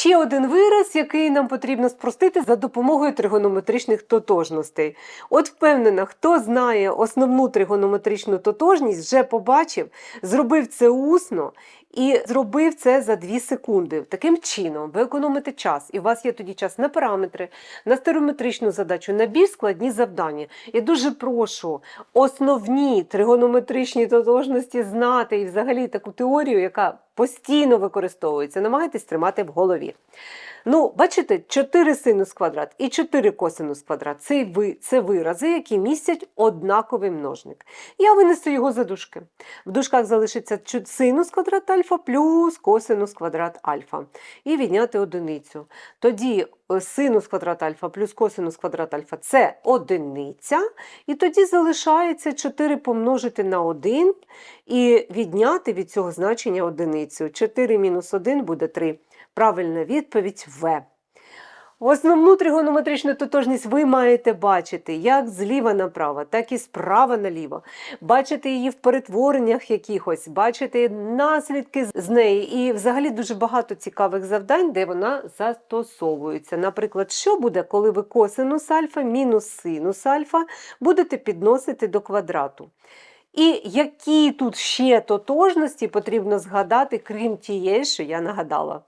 Ще один вираз, який нам потрібно спростити за допомогою тригонометричних тотожностей. От впевнена, хто знає основну тригонометричну тотожність, вже побачив, зробив це усно і зробив це за 2 секунди. Таким чином, ви економите час, і у вас є тоді час на параметри, на стереометричну задачу, на більш складні завдання. Я дуже прошу основні тригонометричні тотожності знати і взагалі таку теорію, яка постійно використовується. Намагайтесь тримати в голові. Ну, бачите, 4 синус квадрат і 4 косинус квадрат це, ви, це вирази, які містять однаковий множник. Я винесу його за дужки. В дужках залишиться синус квадрат альфа плюс косинус квадрат альфа. І відняти одиницю. Тоді е, синус квадрат альфа плюс косинус квадрат альфа це одиниця. І тоді залишається 4 помножити на 1 і відняти від цього значення одиницю. 4 мінус 1 буде 3. Правильна відповідь В. Основну тригонометричну тотожність ви маєте бачити як зліва направо, так і справа наліво. Бачити її в перетвореннях якихось, бачити наслідки з неї. І взагалі дуже багато цікавих завдань, де вона застосовується. Наприклад, що буде, коли ви косинус альфа мінус синус альфа будете підносити до квадрату. І які тут ще тотожності потрібно згадати, крім тієї, що я нагадала.